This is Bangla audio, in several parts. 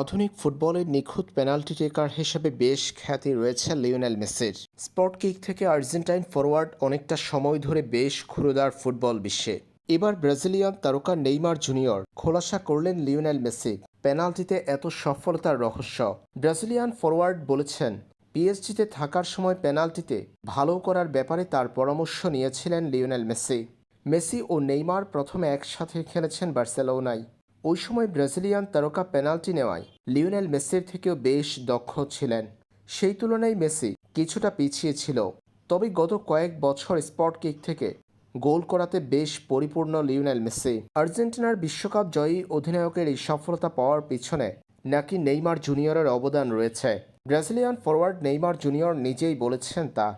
আধুনিক ফুটবলের নিখুঁত পেনাল্টি টেকার হিসেবে বেশ খ্যাতি রয়েছে লিওনেল মেসির। স্পট কিক থেকে আর্জেন্টাইন ফরওয়ার্ড অনেকটা সময় ধরে বেশ ক্ষুরোদার ফুটবল বিশ্বে। এবার ব্রাজিলিয়ান তারকা নেইমার জুনিয়র খোলাসা করলেন লিওনেল মেসি। পেনাল্টিতে এত সফলতার রহস্য। ব্রাজিলিয়ান ফরওয়ার্ড বলেছেন, পিএসজিতে থাকার সময় পেনাল্টিতে ভালো করার ব্যাপারে তার পরামর্শ নিয়েছিলেন লিওনেল মেসি। মেসি ও নেইমার প্রথমে একসাথে খেলেছেন বার্সেলোনায়। ওই সময় ব্রাজিলিয়ান তারকা পেনাল্টি নেওয়ায় লিওনেল মেসির থেকেও বেশ দক্ষ ছিলেন। সেই তুলনায় মেসি কিছুটা পিছিয়ে ছিল। তবে গত কয়েক বছর স্পট কিক থেকে গোল করাতে বেশ পরিপূর্ণ লিওনেল মেসি। আর্জেন্টিনার বিশ্বকাপ জয়ী অধিনায়কের এই সফলতা পাওয়ার পিছনে নাকি নেইমার জুনিয়রের অবদান রয়েছে। ব্রাজিলিয়ান ফরওয়ার্ড নেইমার জুনিয়র নিজেই বলেছেন তা।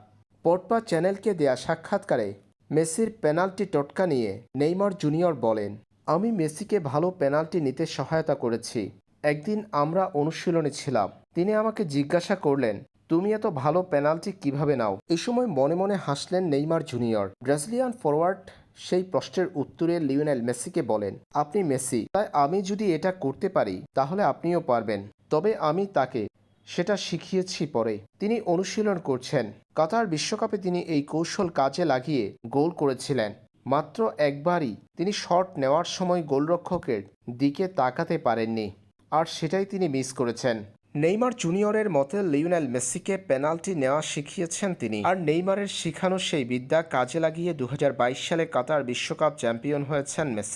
পটপা চ্যানেলকে দেয়া সাক্ষাৎকারে মেসির পেনাল্টি টটকা নিয়ে নেইমার জুনিয়র বলেন আমি মেসিকে ভালো পেনাল্টি নিতে সহায়তা করেছি। একদিন আমরা অনুশীলনে ছিলাম। তিনি আমাকে জিজ্ঞাসা করলেন, তুমি এত ভালো পেনাল্টি কীভাবে নাও? এ সময় মনে মনে হাসলেন নেইমার জুনিয়র। ব্রাজিলিয়ান ফরওয়ার্ড সেই প্রশ্নের উত্তরে লিওনেল মেসিকে বলেন, আপনি মেসি, তাই আমি যদি এটা করতে পারি, তাহলে আপনিও পারবেন। তবে আমি তাকে সেটা শিখিয়েছি পরে। তিনি অনুশীলন করছেন। কাতার বিশ্বকাপে তিনি এই কৌশল কাজে লাগিয়ে গোল করেছিলেন। মাত্র একবারই তিনি শট নেওয়ার সময় গোলরক্ষকের দিকে তাকাতে পারেননি। আর সেটাই তিনি মিস করেছেন। নেইমার জুনিয়রের মতে লিওনেল মেসিকে পেনাল্টি নেওয়া শিখিয়েছেন তিনি। আর নেইমারের শিখানো সেই বিদ্যা কাজে লাগিয়ে দু হাজার বাইশ সালে কাতার বিশ্বকাপ চ্যাম্পিয়ন হয়েছেন মেসি।